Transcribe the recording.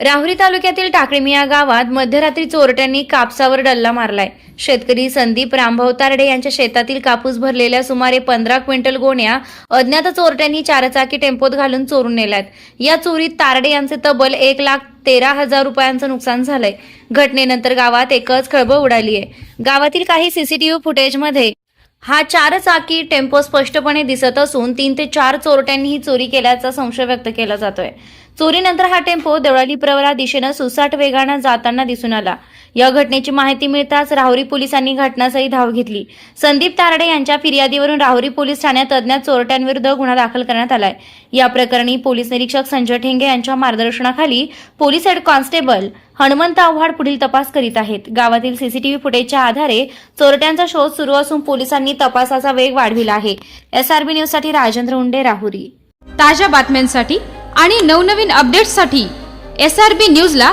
राहुरी तालुक्यातील टाकळीमी या गावात मध्यरात्री चोरट्यांनी कापसावर डल्ला मारलाय. शेतकरी संदीप रामभाऊ तारडे यांच्या शेतातील कापूस भरलेल्या सुमारे पंधरा क्विंटल गोण्या अज्ञात चोरट्यांनी चारचाकी टेम्पोत घालून चोरून नेल्यात. या चोरीत तारडे यांचे तब्बल एक लाख तेरा हजार रुपयांचं नुकसान झालंय. घटनेनंतर गावात एकच खळबळ उडाली आहे गावातील काही सीसीटीव्ही फुटेजमध्ये हा चार चाकी टेम्पो स्पष्टपणे दिसत असून तीन ते चार चोरट्यांनी ही चोरी केल्याचा संशय व्यक्त केला जातोय. चोरीनंतर हा टेम्पो देवळाली प्रवरा दिशेनं सुसाट वेगानं जाताना दिसून आला. या घटनेची माहिती मिळताच राहुरी पोलिसांनी घटनास्थळी धाव घेतली. संदीप तारडे यांच्या फिर्यादीवरून राहुरी पोलीस ठाण्यात अज्ञात चोरट्यांविरुद्ध गुन्हा दाखल करण्यात आलाय. या प्रकरणी पोलीस निरीक्षक संजय ठेंगे यांच्या मार्गदर्शनाखाली police head constable Hanumant Avhad पुढील तपास करीत आहेत. गावातील सीसीटीव्ही फुटेजच्या आधारे चोरट्यांचा शोध सुरू असून पोलिसांनी तपासाचा वेग वाढविला आहे. एसआरबी न्यूजसाठी राजेंद्र उंडे राहुरी. ताज्या बातम्यांसाठी आणि नवनवीन अपडेट्ससाठी एस आर बी न्यूजला